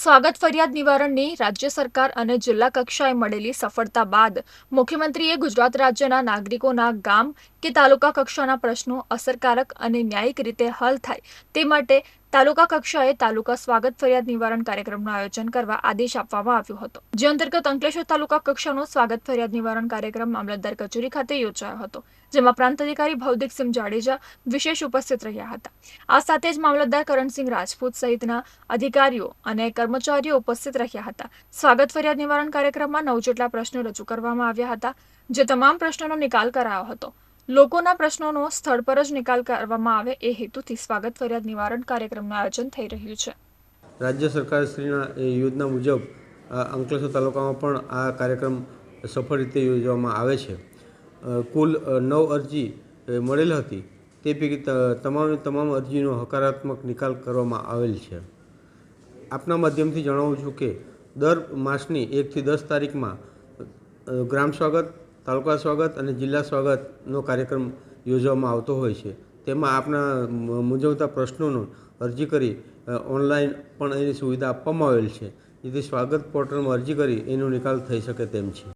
સ્વાગત ફરિયાદ નિવારણની રાજ્ય સરકાર અને જિલ્લા કક્ષાએ મળેલી સફળતા બાદ મુખ્યમંત્રીએ ગુજરાત રાજ્યના નાગરિકોના ગામ કે તાલુકા કક્ષાના પ્રશ્નો અસરકારક અને ન્યાયિક રીતે હલ થાય તે માટે તાલુકા કક્ષાએ તાલુકા સ્વાગત ફરિયાદ નિવારણ કાર્યક્રમનું આયોજન કરવા આદેશ આપવામાં આવ્યો હતો. જે અંતર્ગત અંકલેશ્વર તાલુકા કક્ષાનો સ્વાગત ફરિયાદ નિવારણ કાર્યક્રમ મામલતદાર કચેરી ખાતે યોજાયો હતો, જેમાં પ્રાંત અધિકારી ભૌદિકસિંહ જાડેજા વિશેષ ઉપસ્થિત રહ્યા હતા. આ સાથે જ મામલતદાર કરણસિંહ રાજપૂત સહિતના અધિકારીઓ અને કર્મચારીઓ ઉપસ્થિત રહ્યા હતા. સ્વાગત ફરિયાદ નિવારણ કાર્યક્રમમાં નવ જેટલા પ્રશ્નો રજૂ કરવામાં આવ્યા હતા, જે તમામ પ્રશ્નોનો નિકાલ કરાયો હતો. લોકોના પ્રશ્નોનો સ્થળ પર જ નિકાલ કરવામાં આવે એ હેતુથી સ્વાગત ફરિયાદ નિવારણ કાર્યક્રમનું આયોજન થઈ રહ્યું છે. રાજ્ય સરકારશ્રીના એ યોજના મુજબ અંકલેશ્વર તાલુકામાં પણ આ કાર્યક્રમ સફળ રીતે યોજવામાં આવે છે. કુલ નવ અરજી મળેલ હતી. તે પૈકી તમામે તમામ અરજીનો હકારાત્મક નિકાલ કરવામાં આવેલ છે. આપના માધ્યમથી જણાવું છું કે દર માસની એકથી દસ તારીખમાં ગ્રામ સ્વાગત તાલુકા સ્વાગત અને જિલ્લા સ્વાગતનો કાર્યક્રમ યોજવામાં આવતો હોય છે. તેમાં આપના મૂંઝવતા પ્રશ્નોનો અરજી કરી ઓનલાઈન પણ એની સુવિધા આપવામાં આવેલ છે. જેથી સ્વાગત પોર્ટલમાં અરજી કરી, એનો નિકાલ થઈ શકે તેમ છે.